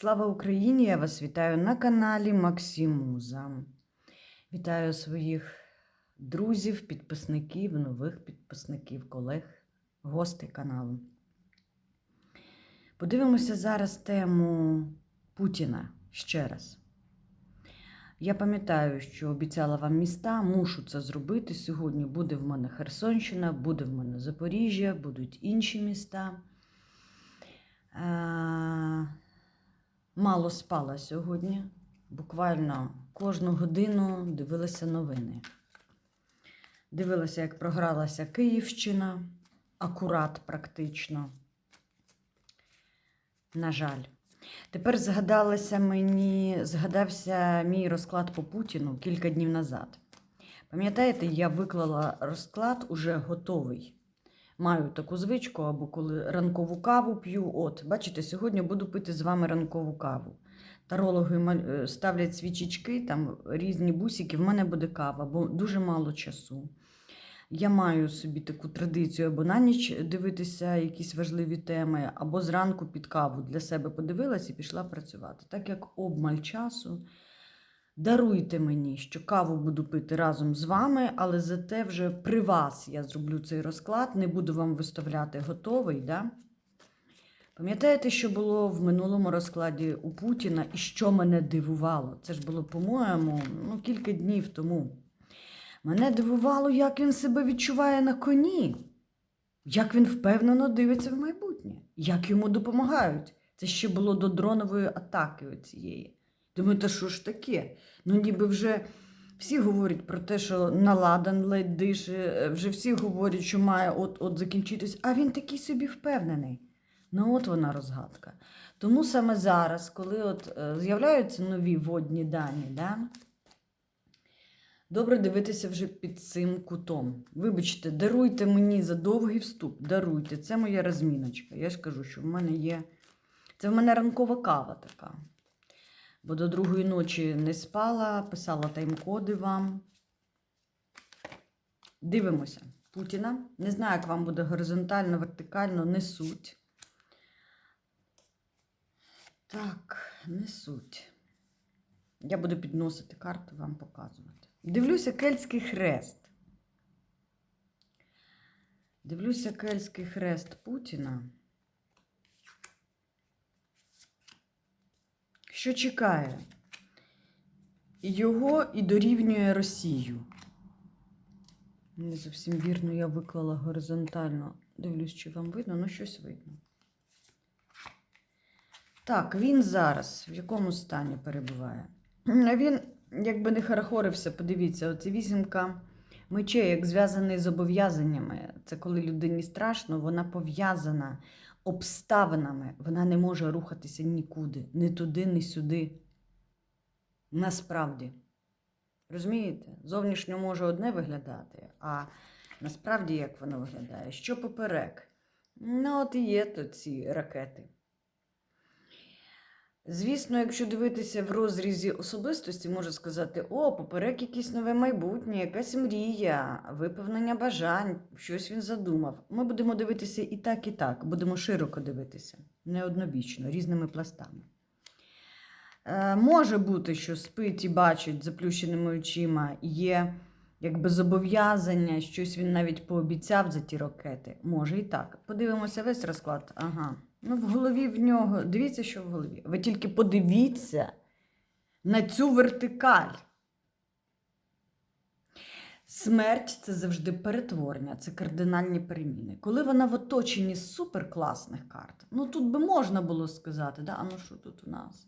Слава Україні! Я вас вітаю на каналі Максимуза. Вітаю своїх друзів, підписників, нових підписників, колег, гостей каналу. Подивимося зараз тему Путіна ще раз. Я пам'ятаю, що обіцяла вам міста, мушу це зробити. Сьогодні буде в мене Херсонщина, буде в мене Запоріжжя, будуть інші міста. Мало спала сьогодні. Буквально кожну годину дивилася новини. Дивилася, як програлася Київщина, акурат практично. На жаль. Тепер згадалося мені, згадався мій розклад по Путіну кілька днів назад. Пам'ятаєте, я виклала розклад уже готовий. Маю таку звичку, або коли ранкову каву п'ю. От, бачите, сьогодні буду пити з вами ранкову каву. Тарологи е, ставлять свічечки, там різні бусики, в мене буде кава, бо дуже мало часу. Я маю собі таку традицію або на ніч дивитися якісь важливі теми, або зранку під каву для себе подивилась і пішла працювати. Так як обмаль часу, даруйте мені, що каву буду пити разом з вами, але зате вже при вас я зроблю цей розклад, не буду вам виставляти готовий. Да? Пам'ятаєте, що було в минулому розкладі у Путіна і що мене дивувало? Це ж було, по-моєму, ну, кілька днів тому. Мене дивувало, як він себе відчуває на коні, як він впевнено дивиться в майбутнє, як йому допомагають. Це ще було до дронової атаки оцієї. Думаю, та що ж таке? Ну, ніби вже всі говорять про те, що наладан ледь дише, вже всі говорять, що має от-от закінчитись, а він такий собі впевнений. Ну, от вона розгадка. Тому саме зараз, коли от е, з'являються нові водні дані, да, добре дивитися вже під цим кутом. Вибачте, даруйте мені за довгий вступ, даруйте. Це моя розміночка. Я ж кажу, що в мене є. Це в мене ранкова кава така. Бо до другої ночі не спала, писала тайм-коди вам. Дивимося. Путіна. Не знаю, як вам буде горизонтально, вертикально, не суть. Так, не суть. Я буду підносити карту, вам показувати. Дивлюся кельтський хрест. Дивлюся кельтський хрест Путіна. Що чекає? Його і дорівнює Росію. Не зовсім вірно, я виклала горизонтально. Дивлюсь, чи вам видно, ну щось видно. Так, він зараз в якому стані перебуває? Він, якби не харахорився, подивіться, оце вісімка мечей, як зв'язаний з зобов'язаннями. Це коли людині страшно, вона пов'язана обставинами, вона не може рухатися нікуди, ні туди, ні сюди. Насправді. Розумієте? Зовнішньо може одне виглядати, а насправді як воно виглядає? Що поперек? Ну, от і є то ці ракети. Звісно, якщо дивитися в розрізі особистості, можу сказати: о, поперек якесь нове майбутнє, якась мрія, виповнення бажань, щось він задумав. Ми будемо дивитися і так, і так. Будемо широко дивитися, не однобічно, різними пластами. Е, може бути, що спить і бачить заплющеними очима, є якби зобов'язання, щось він навіть пообіцяв за ті ракети. Може і так. Подивимося весь розклад. Ага. Ну, в голові в нього. Дивіться, що в голові. Ви тільки подивіться на цю вертикаль. Смерть це завжди перетворення, це кардинальні переміни. Коли вона в оточенні суперкласних карт, ну тут би можна було сказати, да, а ну що тут у нас?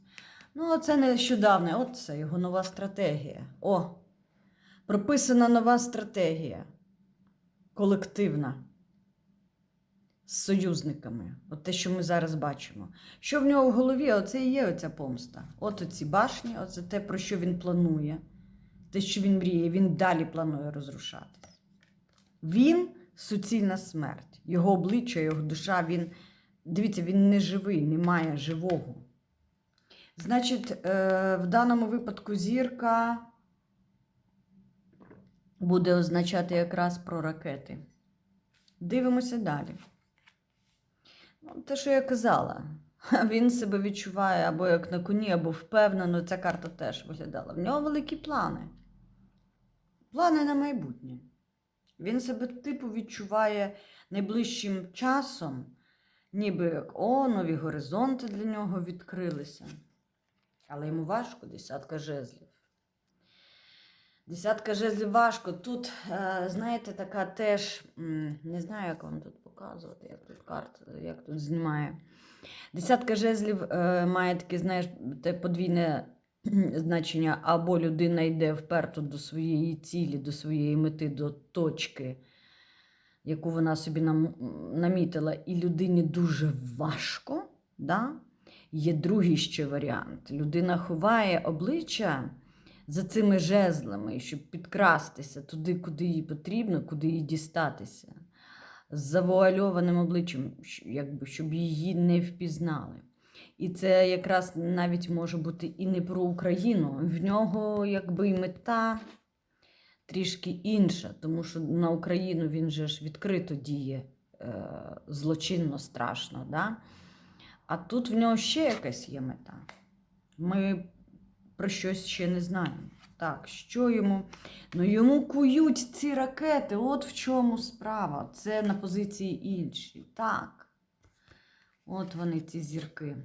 Ну, це нещодавне, от це його нова стратегія. О, прописана нова стратегія. Колективна. З союзниками. От те, що ми зараз бачимо. Що в нього в голові? Оце і є оця помста. От оці башні, оце те, про що він планує, те, що він мріє, він далі планує розрушати. Він суцільна смерть. Його обличчя, його душа, він, дивіться, він не живий, немає живого. Значить, е, в даному випадку зірка буде означати якраз про ракети. Дивимося далі. Те, що я казала, Він себе відчуває або як на коні, або впевнено, ця карта теж виглядала. В нього великі плани. Плани на майбутнє. Він себе типу відчуває найближчим часом, ніби як о, нові горизонти для нього відкрилися. Але йому важко, десятка жезлів. Десятка жезлів важко. Тут, е, знаєте, така теж, не знаю, як вам тут показувати, як тут карта, як тут знімає. Десятка жезлів е, має таке, знаєш, те подвійне значення, або людина йде вперто до своєї цілі, до своєї мети, до точки, яку вона собі нам, намітила, і людині дуже важко. Да? Є другий ще варіант. Людина ховає обличчя за цими жезлами, щоб підкрастися туди, куди їй потрібно, куди їй дістатися. З завуальованим обличчям, якби, щоб її не впізнали. І це якраз навіть може бути і не про Україну. В нього якби і мета трішки інша, тому що на Україну він же ж відкрито діє е, злочинно, страшно. Да? А тут в нього ще якась є мета. Ми про щось ще не знаємо. Так, що йому? Ну йому кують ці ракети. От в чому справа. Це на позиції інші. Так. От вони, ці зірки.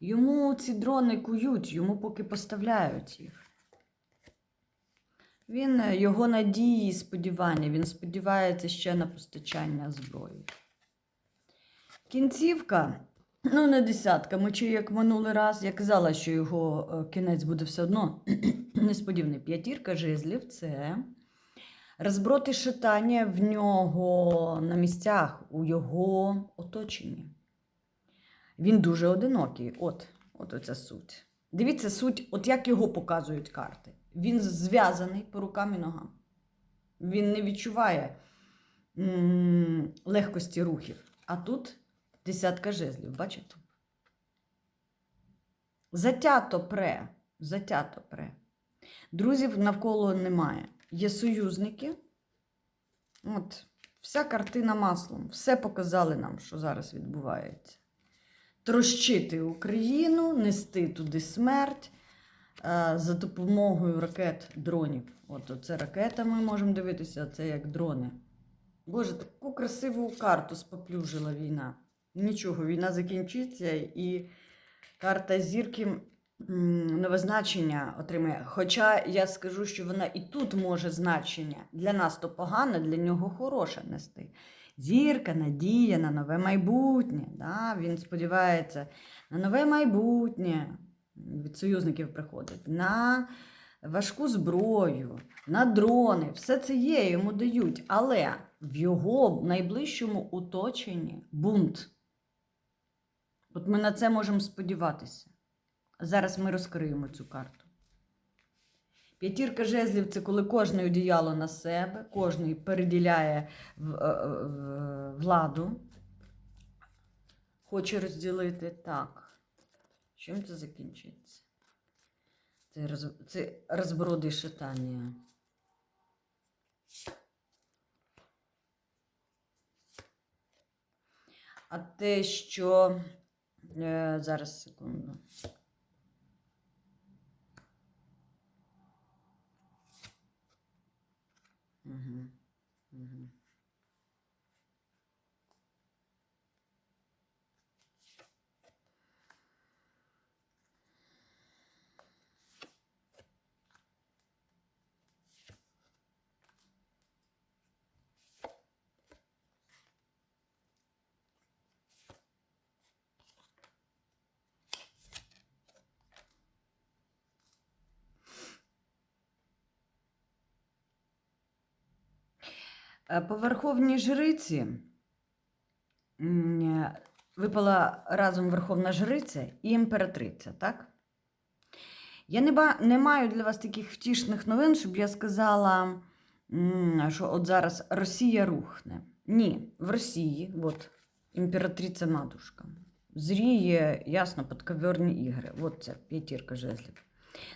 Йому ці дрони кують, йому поки поставляють їх. Він е, його надії і сподівання. Він сподівається ще на постачання зброї. Кінцівка, ну, не десятка. Мечі, як минулий раз, я казала, що його е, кінець буде все одно несподіваний. П'ятірка жезлів це розброти шитання в нього на місцях, у його оточенні. Він дуже одинокий. От, от оця суть. Дивіться суть, от як його показують карти. Він зв'язаний по рукам і ногам. Він не відчуває м, легкості рухів. А тут десятка жезлів, бачите? Затято пре, затято пре. Друзів навколо немає. Є союзники. От, вся картина маслом. Все показали нам, що зараз відбувається. Трощити Україну, нести туди смерть е, за допомогою ракет дронів. От це ракета ми можемо дивитися, це як дрони. Боже, таку красиву карту споплюжила війна. Нічого, війна закінчиться і карта зірки нове значення отримає. Хоча я скажу, що вона і тут може значення. Для нас то погано, для нього хороше нести. Зірка, надія на нове майбутнє. Да? Він сподівається на нове майбутнє. Від союзників приходить, на важку зброю, на дрони. Все це є, йому дають. Але в його найближчому оточенні бунт. От ми на це можемо сподіватися. Зараз ми розкриємо цю карту. П'ятірка жезлів це коли кожний одіяло на себе, кожний переділяє е, е, владу, хоче розділити так. Чим це закінчиться? Це, роз... це розброди шитання. А те, що. Е, зараз секунду. Угу. Угу. Е, По верховній жриці е, випала разом верховна жриця і імператриця, так? Я не, не маю для вас таких втішних новин, щоб я сказала, що от зараз Росія рухне. Ні, в Росії, от імператриця матушка. Зріє, ясно, подковерні ігри. От це п'ятірка жезлів.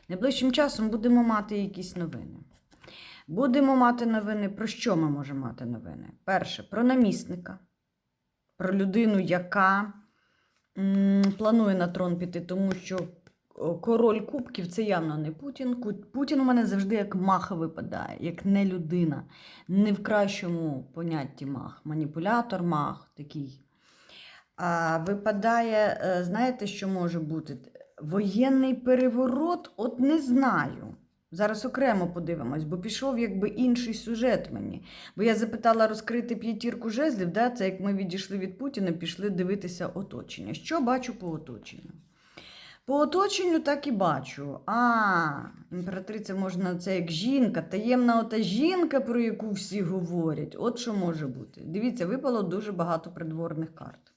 Найближчим часом будемо мати якісь новини. Будемо мати новини. Про що ми можемо мати новини? Перше, про намісника, про людину, яка планує на трон піти, тому що король кубків це явно не Путін. Путін у мене завжди як мах випадає, як не людина, не в кращому понятті мах. Маніпулятор мах такий. А випадає, е, знаєте, що може бути? Воєнний переворот, от не знаю. Зараз окремо подивимось, бо пішов якби інший сюжет мені. Бо я запитала розкрити п'ятірку жезлів, да? це як ми відійшли від Путіна, пішли дивитися оточення. Що бачу по оточенню? По оточенню так і бачу. А, імператриця можна це як жінка, таємна ота жінка, про яку всі говорять. От що може бути. Дивіться, випало дуже багато придворних карт.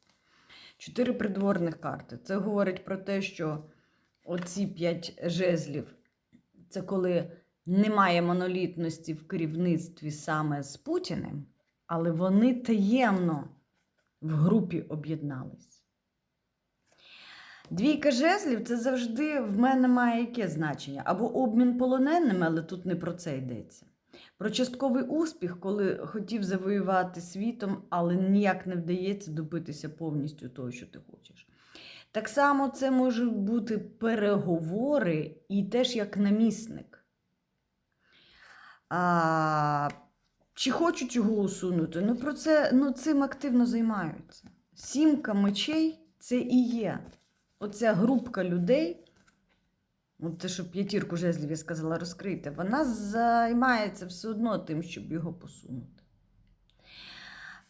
Чотири придворних карти. Це говорить про те, що оці п'ять жезлів це коли немає монолітності в керівництві саме з Путіним, але вони таємно в групі об'єднались. Двійка жезлів це завжди в мене має яке значення? Або обмін полоненими, але тут не про це йдеться. Про частковий успіх, коли хотів завоювати світом, але ніяк не вдається добитися повністю того, що ти хочеш. Так само це можуть бути переговори і теж як намісник. А, чи хочуть його усунути? Ну, про це, ну, цим активно займаються. Сімка мечей це і є. Оця групка людей, от те, що п'ятірку жезлів я сказала розкрити, вона займається все одно тим, щоб його посунути.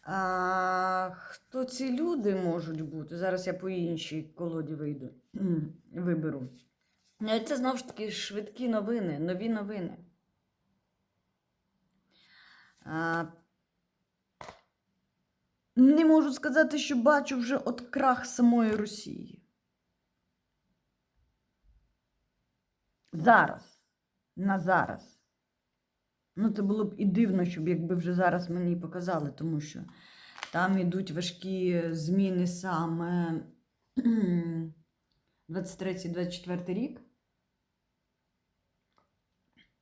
А, хто ці люди можуть бути? Зараз я по іншій колоді вийду, виберу. Ну, Це знову ж таки швидкі новини, нові новини. А, не можу сказати, що бачу вже от крах самої Росії. Зараз. На зараз. Ну, це було б і дивно, щоб якби вже зараз мені показали, тому що там йдуть важкі зміни саме 23-24 рік.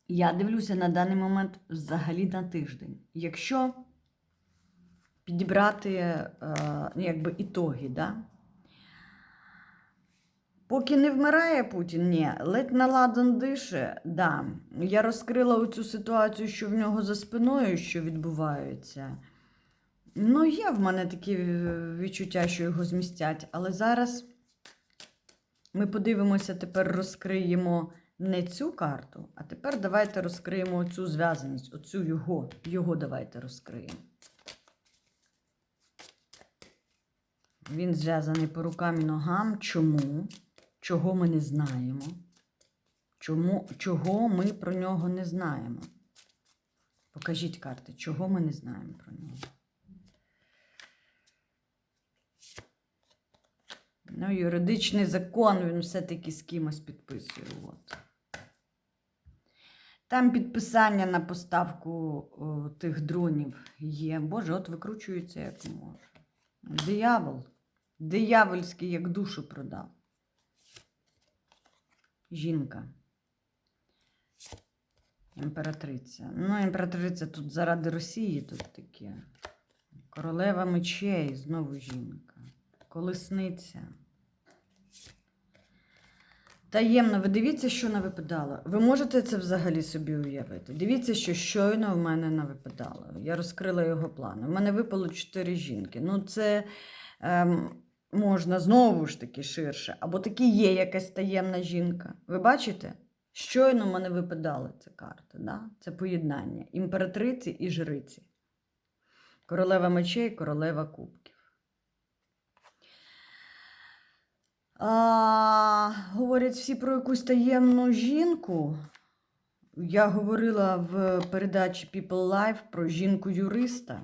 Я дивлюся на даний момент взагалі на тиждень. Якщо підібрати е, ну, якби ітоги, да? Поки не вмирає Путін, ні, ледь наладан дише, да. Я розкрила оцю ситуацію, що в нього за спиною, що відбувається. Ну, є в мене такі е, відчуття, що його змістять. Але зараз ми подивимося, тепер розкриємо не цю карту, а тепер давайте розкриємо оцю зв'язаність, оцю його. Його давайте розкриємо. Він зв'язаний по рукам і ногам. Чому? Чого ми не знаємо? Чому, Чого ми про нього не знаємо? Покажіть карти, чого ми не знаємо про нього. Ну, юридичний закон, він все-таки з кимось підписує. От. Там підписання на поставку о, тих дронів є. Боже, от викручується як може. Диявол. Диявольський, як душу продав. Жінка. Імператриця. Ну, імператриця тут заради Росії тут таке. Королева мечей, знову жінка. Колесниця. Таємно, ви дивіться, що навипадало. Ви можете це взагалі собі уявити. Дивіться, що щойно в мене навипадало. Я розкрила його плани. У мене випало чотири жінки. Ну, це ем, можна знову ж таки ширше. Або таки є якась таємна жінка. Ви бачите? Щойно мене випадали ці карти. Да? Це поєднання імператриці і жриці. Королева мечей, королева кубків. А, говорять всі про якусь таємну жінку. Я говорила в передачі People Life про жінку-юриста.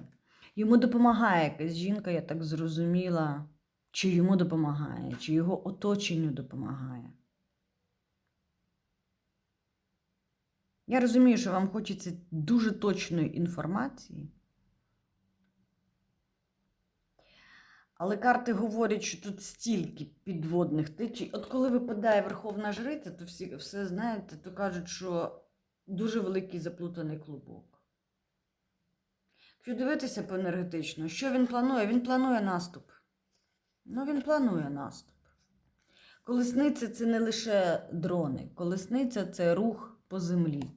Йому допомагає якась жінка, я так зрозуміла, чи йому допомагає, чи його оточенню допомагає. Я розумію, що вам хочеться дуже точної інформації. Але карти говорять, що тут стільки підводних течій. От коли випадає Верховна Жриця, то всі все знаєте, то кажуть, що дуже великий заплутаний клубок. Якщо дивитися по енергетично, що він планує? Він планує наступ. Ну, він планує наступ. Колесниця це не лише дрони. Колесниця це рух по землі.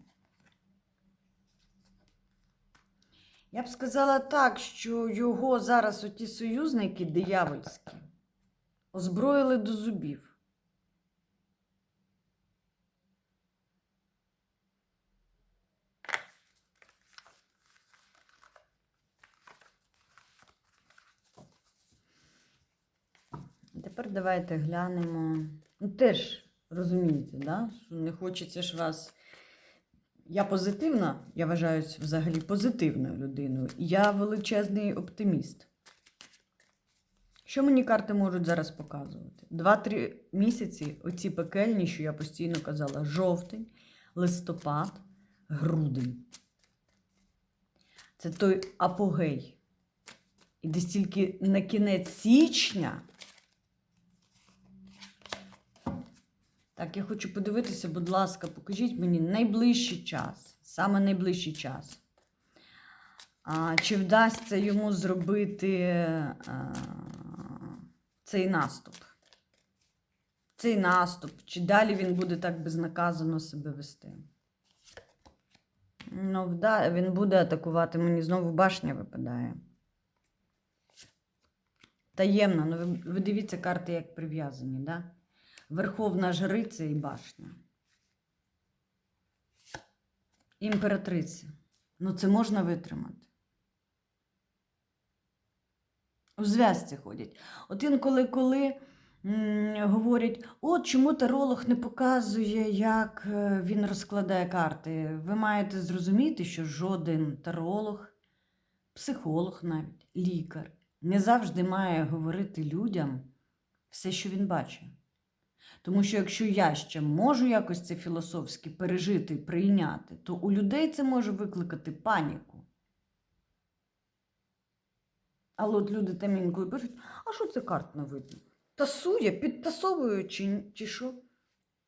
Я б сказала так, що його зараз оті союзники диявольські озброїли до зубів. Тепер давайте глянемо. Ну, теж розумієте, да? що не хочеться ж вас. Я позитивна, я вважаюся взагалі позитивною людиною. Я величезний оптиміст. Що мені карти можуть зараз показувати? Два-три місяці, оці пекельні, що я постійно казала: жовтень, листопад, грудень. Це той апогей. І десь тільки на кінець січня. Так, я хочу подивитися, будь ласка, покажіть мені найближчий час, саме найближчий час. А, чи вдасться йому зробити а, цей наступ? Цей наступ, чи далі він буде так безнаказано себе вести? Ну, вда... він буде атакувати, мені знову башня випадає. Таємно, ну ви, ви дивіться карти, як прив'язані, так? Да? Верховна жриця і башня. Імператриця. Ну, це можна витримати. У зв'язці ходять. От інколи, коли говорять, от чому таролог не показує, як е, він розкладає карти. Ви маєте зрозуміти, що жоден таролог, психолог навіть, лікар не завжди має говорити людям все, що він бачить. Тому що якщо я ще можу якось це філософськи пережити і прийняти, то у людей це може викликати паніку. Але от люди там інколи пишуть, а що це карт не видно? Тасує, підтасовую чи, чи що?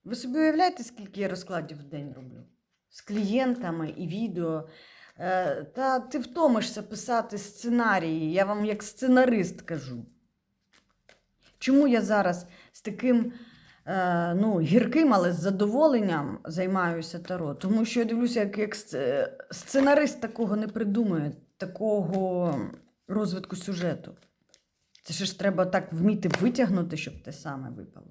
Ви собі уявляєте, скільки я розкладів в день роблю? З клієнтами і відео. Е, Та ти втомишся писати сценарії, я вам як сценарист кажу. Чому я зараз з таким ну, гірким, але з задоволенням займаюся таро? Тому що я дивлюся, як, як сценарист такого не придумує, такого розвитку сюжету. Це ж треба так вміти витягнути, щоб те саме випало.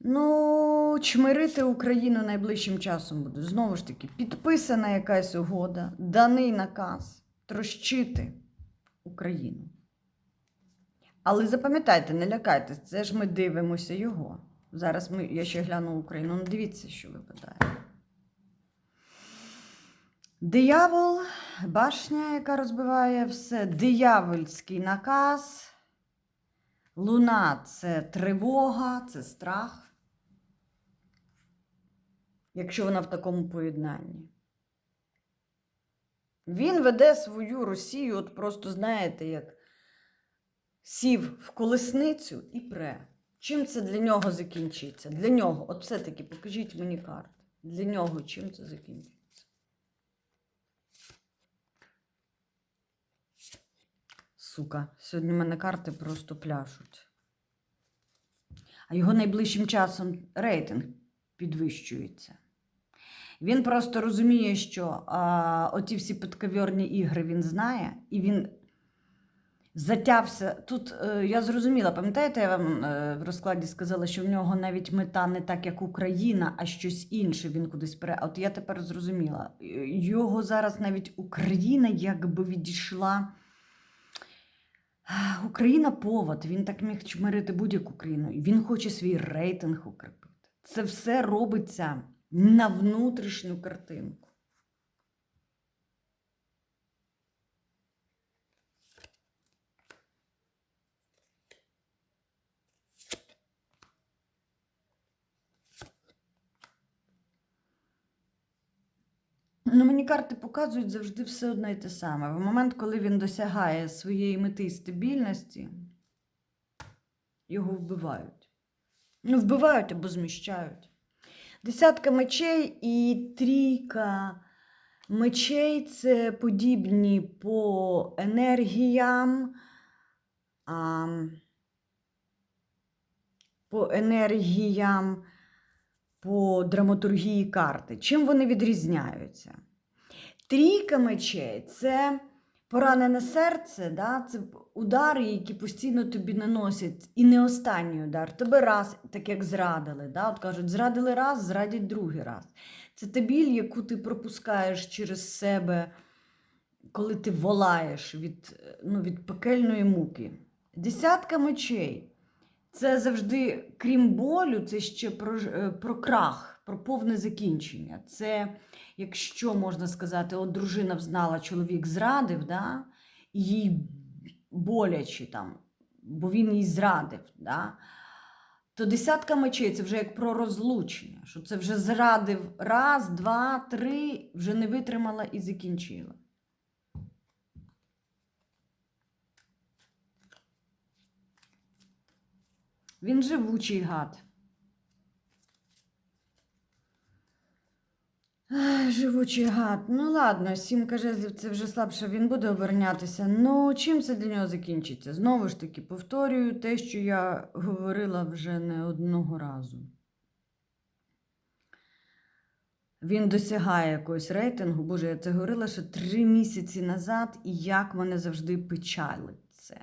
Ну, чмирити Україну найближчим часом буде. Знову ж таки, підписана якась угода, даний наказ трощити Україну. Але запам'ятайте, не лякайтесь, це ж ми дивимося його. Зараз ми, я ще гляну Україну. Ну, дивіться, що випадає. Диявол, башня, яка розбиває все, диявольський наказ. Луна це тривога, це страх. Якщо вона в такому поєднанні. Він веде свою Росію, от просто знаєте, як сів в колесницю і пре. Чим це для нього закінчиться? Для нього, от все-таки покажіть мені карти. Для нього чим це закінчиться? Сука, сьогодні в мене карти просто пляшуть. А його найближчим часом рейтинг підвищується. Він просто розуміє, що а, оті всі підковірні ігри він знає, і він затявся. Тут е, я зрозуміла, пам'ятаєте, я вам е, в розкладі сказала, що в нього навіть мета не так, як Україна, а щось інше він кудись пере. От я тепер зрозуміла. Його зараз навіть Україна якби відійшла. Україна повод, він так міг чмирити будь-яку країну. Він хоче свій рейтинг укріпити. Це все робиться на внутрішню картинку. Ну, мені карти показують завжди все одне і те саме. В момент, коли він досягає своєї мети і стабільності, його вбивають. Ну, вбивають або зміщають. Десятка мечей і трійка мечей це подібні по енергіям, по енергіям, по драматургії карти. Чим вони відрізняються? Трійка мечей це поранене серце, да? це удари, які постійно тобі наносять. І не останній удар. Тебе раз, так як зрадили. Да? От кажуть, зрадили раз, зрадять другий раз. Це та біль, яку ти пропускаєш через себе, коли ти волаєш від, ну, від пекельної муки. Десятка мечей. Це завжди, крім болю, це ще про, е, про крах, про повне закінчення. Це, якщо можна сказати, от дружина взнала, чоловік зрадив, да? їй боляче там, бо він їй зрадив. Да? То десятка мечей це вже як про розлучення, що це вже зрадив раз, два, три, вже не витримала і закінчила. Він живучий гад. Ай, живучий гад. Ну ладно, сімка жезлів це вже слабше, він буде оборонятися. Ну, чим це для нього закінчиться? Знову ж таки, повторюю те, що я говорила вже не одного разу. Він досягає якогось рейтингу. Боже, я це говорила ще три місяці назад, і як мене завжди печалить це.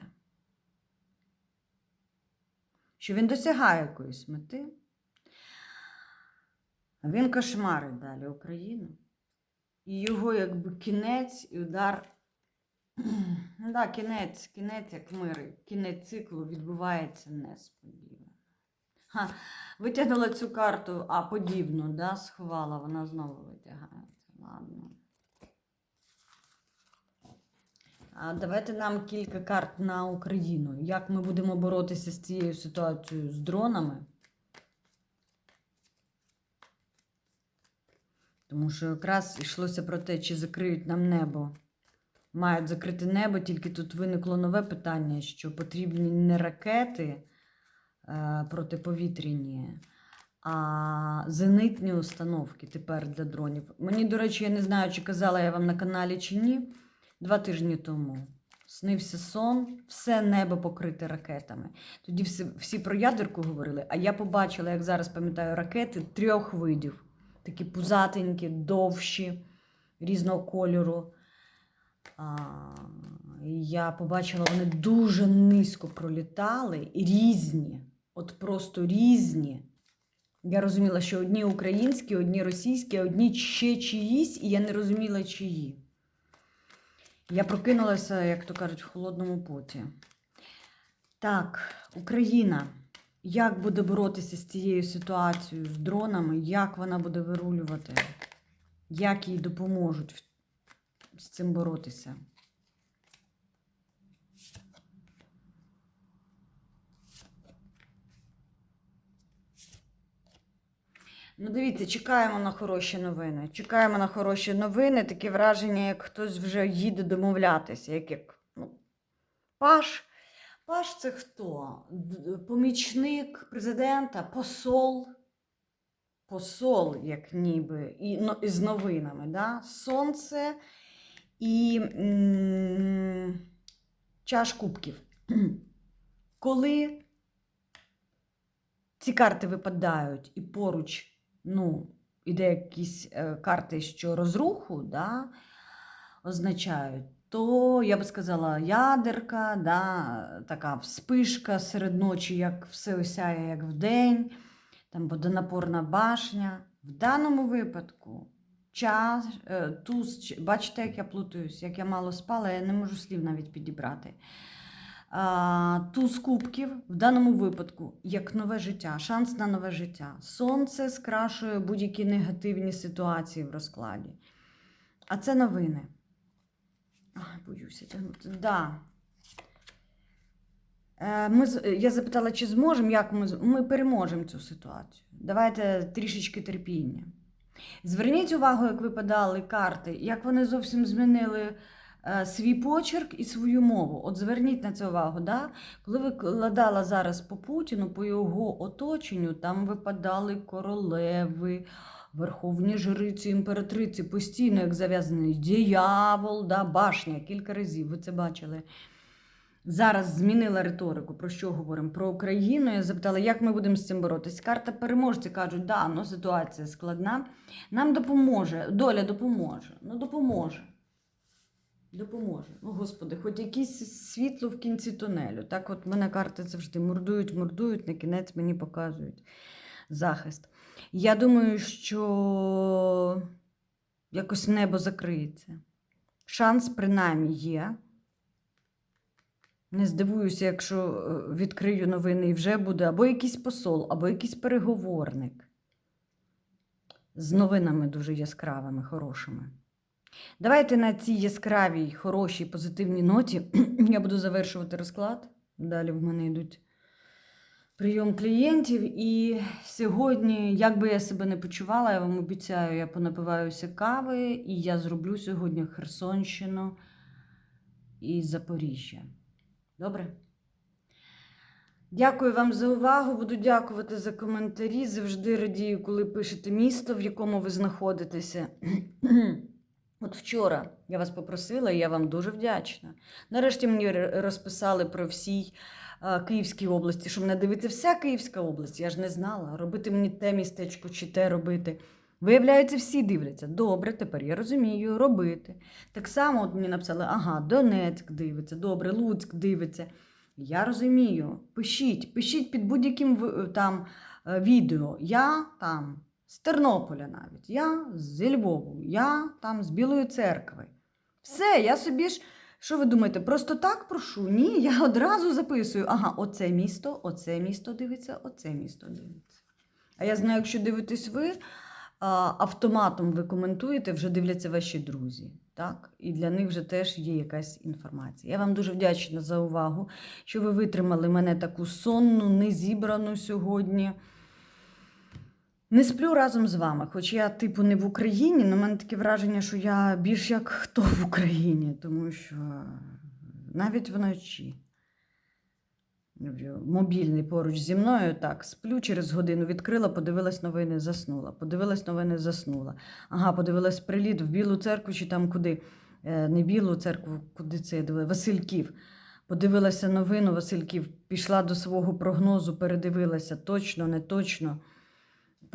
Що він досягає якоїсь мети. А він кошмарить далі Україну. І його якби кінець і удар. Ну да, кінець, кінець, як мир, кінець циклу відбувається несподівано. Ха, витягнула цю карту, а подібну, да, сховала, вона знову витягається. Ладно. А давайте нам кілька карт на Україну. Як ми будемо боротися з цією ситуацією з дронами? Тому що якраз йшлося про те, чи закриють нам небо. Мають закрити небо, тільки тут виникло нове питання, що потрібні не ракети е, протиповітряні, а зенитні установки тепер для дронів. Мені, до речі, я не знаю, чи казала я вам на каналі чи ні. Два тижні тому снився сон, все небо покрите ракетами. Тоді всі, всі про ядерку говорили, а я побачила, як зараз пам'ятаю, ракети трьох видів. Такі пузатенькі, довші, різного кольору. А, я побачила, вони дуже низько пролітали різні, от просто різні. Я розуміла, що одні українські, одні російські, одні ще чиїсь, і я не розуміла, чиї. Я прокинулася, як то кажуть, в холодному поті. Так, Україна. Як буде боротися з цією ситуацією, з дронами, як вона буде вирулювати, як їй допоможуть з цим боротися? Ну, дивіться, чекаємо на хороші новини. Чекаємо на хороші новини. Таке враження, як хтось вже їде домовлятися, як, як ну, Паш. Паш це хто? Помічник президента, посол. Посол, як ніби, і, ну, з новинами. Да? Сонце і чаш кубків. Коли ці карти випадають і поруч ну, іде якісь е, карти, що розруху да, означають, то я би сказала, ядерка, да, така вспишка серед ночі, як все осяє, як вдень, там водонапорна башня. В даному випадку час, е, туз, бачите, як я плутаюсь, як я мало спала, я не можу слів навіть підібрати. А, туз кубків в даному випадку як нове життя, шанс на нове життя. Сонце скрашує будь-які негативні ситуації в розкладі. А це новини. Ай, боюся тягнути. Да. Е, Ми, я запитала, чи зможемо, як ми, ми переможемо цю ситуацію. Давайте трішечки терпіння. Зверніть увагу, як випадали карти, як вони зовсім змінили свій почерк і свою мову. От зверніть на це увагу. Да? Коли викладала зараз по Путіну, по його оточенню, там випадали королеви, верховні жриці, імператриці, постійно як зав'язаний диявол, да, башня, кілька разів, ви це бачили. зараз змінила риторику. Про що говоримо? Про Україну. Я запитала, як ми будемо з цим боротись. Карта переможці кажуть, да, ну ситуація складна. Нам допоможе, доля допоможе. Ну, допоможе. Допоможе. Ну, Господи, хоч якесь світло в кінці тунелю. Так от мене карти завжди мордують, мордують, на кінець мені показують захист. Я думаю, що якось небо закриється. Шанс принаймні є. Не здивуюся, якщо е, відкрию новини і вже буде або якийсь посол, або якийсь переговорник з новинами дуже яскравими, хорошими. Давайте на цій яскравій, хорошій, позитивній ноті я буду завершувати розклад. Далі в мене йдуть прийом клієнтів. І сьогодні, як би я себе не почувала, я вам обіцяю, я понапиваюся кави, і я зроблю сьогодні Херсонщину і Запоріжжя. Добре? Дякую вам за увагу. Буду дякувати за коментарі. Завжди радію, коли пишете місто, в якому ви знаходитеся. От вчора я вас попросила, і я вам дуже вдячна. Нарешті мені розписали про всій Київській області, що мене дивиться вся Київська область. Я ж не знала, робити мені те містечко чи те робити. Виявляється, всі дивляться. Добре, тепер я розумію, робити. Так само от мені написали: ага, Донецьк дивиться, добре, Луцьк дивиться. Я розумію. Пишіть, пишіть під будь-яким там е, відео. Я там з Тернополя навіть, я зі Львову, я там з Білої церкви. Все, я собі ж. Що ви думаєте, просто так прошу? Ні, я одразу записую. Ага, оце місто, оце місто дивиться, оце місто дивиться. А я знаю, якщо дивитесь ви, автоматом ви коментуєте, вже дивляться ваші друзі. Так? І для них вже теж є якась інформація. Я вам дуже вдячна за увагу, що ви витримали мене таку сонну, незібрану сьогодні. Не сплю разом з вами, хоч я, типу, не в Україні, але в мене таке враження, що я більш як хто в Україні, тому що навіть вночі. Мобільний поруч зі мною, так, сплю через годину, відкрила, подивилась новини, заснула. Подивилась новини, заснула. Ага, подивилась приліт в Білу церкву чи там куди. Е, Не Білу церкву, куди це я дивилася? Васильків. Подивилася новину Васильків, пішла до свого прогнозу, передивилася точно, не точно.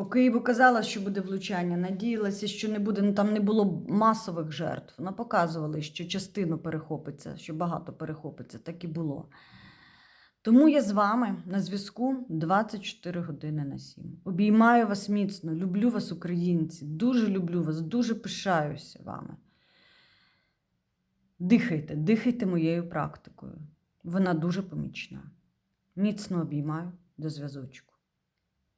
По Києву казала, що буде влучання, надіялася, що не буде, ну там не було масових жертв. Ну, показували, що частину перехопиться, що багато перехопиться, так і було. Тому я з вами на зв'язку 24 години на 7. Обіймаю вас міцно, люблю вас, українці, дуже люблю вас, дуже пишаюся вами. Дихайте, дихайте моєю практикою. Вона дуже помічна. Міцно обіймаю до зв'язочку.